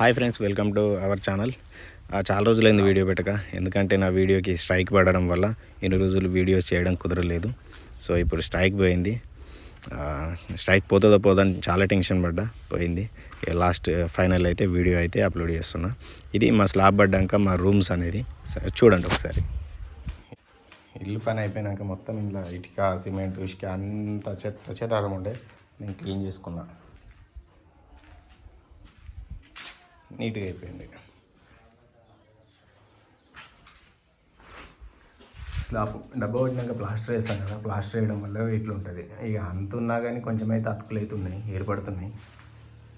Hi friends welcome to our channel. చాలా రోజులైంది video పెట్టక. ఎందుకంటే నా వీడియోకి స్ట్రైక్ పడడం వల్ల ఎన్ని రోజులు వీడియోస్ చేయడం కుదరలేదు. సో ఇప్పుడు స్ట్రైక్ పోయింది. స్ట్రైక్ పోతుందో పోదని చాలా టెన్షన్ పడ్డా. పోయింది. లాస్ట్ ఫైనల్ అయితే వీడియో అయితే అప్లోడ్ చేస్తున్నా. ఇది మా స్లాబ్ పడ్డాక మా రూమ్స్ అనేది. చూడండి ఒకసారి. ఇల్లు పని అయిపోయినాక మొత్తం ఇలా ఇటుక సిమెంట్ ఇసుక అంత చెత్త చెదారం ఉండే నేను క్లీన్ చేసుకున్నాను నీట్గా అయిపోయింది. స్లాబ్ డబ్బా వచ్చినాక ప్లాస్టర్ వేస్తాం కదా ప్లాస్టర్ వేయడం వల్ల ఇట్లా ఉంటుంది. ఇక అంత ఉన్నా కానీ కొంచెం అయితే అతుకులు అవుతున్నాయి ఏర్పడుతున్నాయి.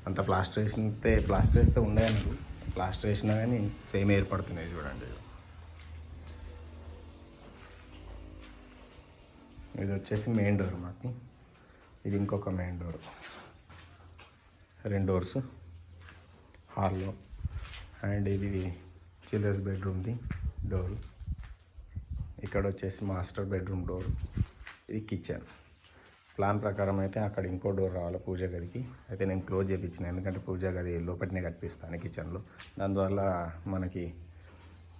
అంత ప్లాస్టర్ వేసితే ప్లాస్టర్ వేస్తే ఉండే అన్నారు ప్లాస్టర్ వేసినా కానీ సేమ్ ఏర్పడుతున్నాయి చూడండి. ఇది వచ్చేసి మెయిన్ డోర్ మాకు. ఇది ఇంకొక మెయిన్ డోర్. రెండు డోర్స్. హాల్లో. అండ్ ఇది చిల్డ్రన్స్ బెడ్రూమ్ది డోర్. ఇక్కడ వచ్చేసి మాస్టర్ బెడ్రూమ్ డోర్. ఇది కిచెన్. ప్లాన్ ప్రకారం అయితే అక్కడ ఇంకో డోర్ రావాలి పూజ గదికి. అయితే నేను క్లోజ్ చేయించిన ఎందుకంటే పూజ గది లోపటినే కనిపిస్తాను కిచెన్లో. దానివల్ల మనకి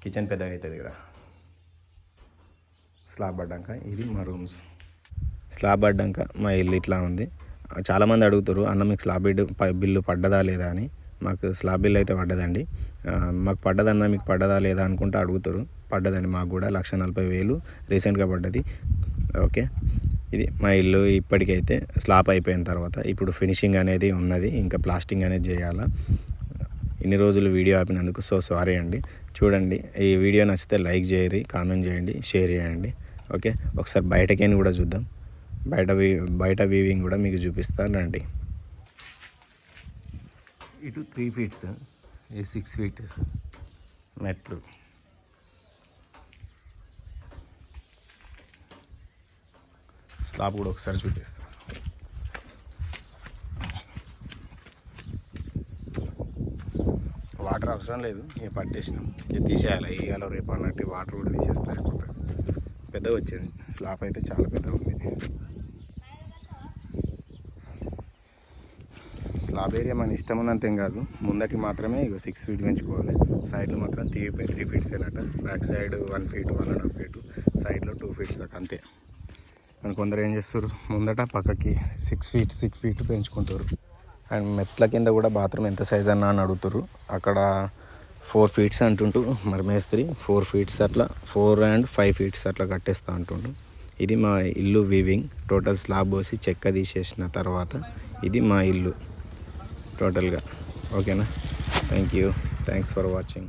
కిచెన్ పెద్దగా అవుతుంది ఇక్కడ స్లాబ్ పడ్డాక ఇది మా రూమ్స్. స్లాబ్ పడ్డాక మా ఇల్లు ఇట్లా ఉంది. చాలామంది అడుగుతారు అన్న మీకు స్లాబ్ బిల్లు బిల్లు పడ్డదా లేదా అని. మాకు స్లాబ్ బిల్ అయితే పడ్డదండి. మాకు పడ్డదన్నా మీకు పడ్డదా లేదా అనుకుంటా అడుగుతారు. పడ్డదండి మాకు కూడా లక్ష నలభై వేలు రీసెంట్గా పడ్డది. ఓకే. ఇది మా ఇల్లు ఇప్పటికైతే స్లాబ్ అయిపోయిన తర్వాత ఇప్పుడు ఫినిషింగ్ అనేది ఉన్నది. ఇంకా ప్లాస్టింగ్ అనేది చేయాలా. ఇన్ని రోజులు వీడియో ఆపినందుకు సో సారీ అండి. చూడండి ఈ వీడియో నచ్చితే లైక్ చేయరి కామెంట్ చేయండి షేర్ చేయండి. ఓకే. ఒకసారి బయటకైనా కూడా చూద్దాం. బయట వీ బయట వీవింగ్ కూడా మీకు చూపిస్తాను రండి ఇటు త్రీ ఫీట్స్ ఈ సిక్స్ ఫీట్స్ మెట్లు. స్లాబ్ కూడా ఒకసారి చూపిస్తాను వాటర్ అవసరం లేదు ఇక పట్టేసినాం. ఇక తీసేయాలి ఇవాళ రేపు అన్నట్టు వాటర్ కూడా తీసేస్తే అయిపోతుంది పెద్దగా వచ్చింది స్లాబ్ అయితే చాలా పెద్దగా ఉంది. స్లాబ్ ఏరియా మన ఇష్టం ఉన్నంత ఏం కాదు. ముందటి మాత్రమే ఇక సిక్స్ ఫీట్ పెంచుకోవాలి సైడ్లో మాత్రం three three feets వెళ్ళట back side one feet one and half feet సైడ్లో టూ ఫీట్స్ దాకా అంతే. అని కొందరు ఏం చేస్తారు? ముందట పక్కకి సిక్స్ ఫీట్ సిక్స్ ఫీట్ పెంచుకుంటారు. అండ్ మెట్ల కింద కూడా బాత్రూమ్ ఎంత సైజ్ అన్నా అని అడుగుతారు. అక్కడ ఫోర్ ఫీట్స్ అంటుంటూ మరి మేస్త్రి ఫోర్ ఫీట్స్ అట్లా ఫోర్ అండ్ ఫైవ్ ఫీట్స్ అట్లా కట్టేస్తా అంటుండు. ఇది మా ఇల్లు వీవింగ్ టోటల్ స్లాబ్ పోసి చెక్క తీసేసిన తర్వాత ఇది మా ఇల్లు. టోటల్గా. ఓకేనా? Thank you. Thanks for watching.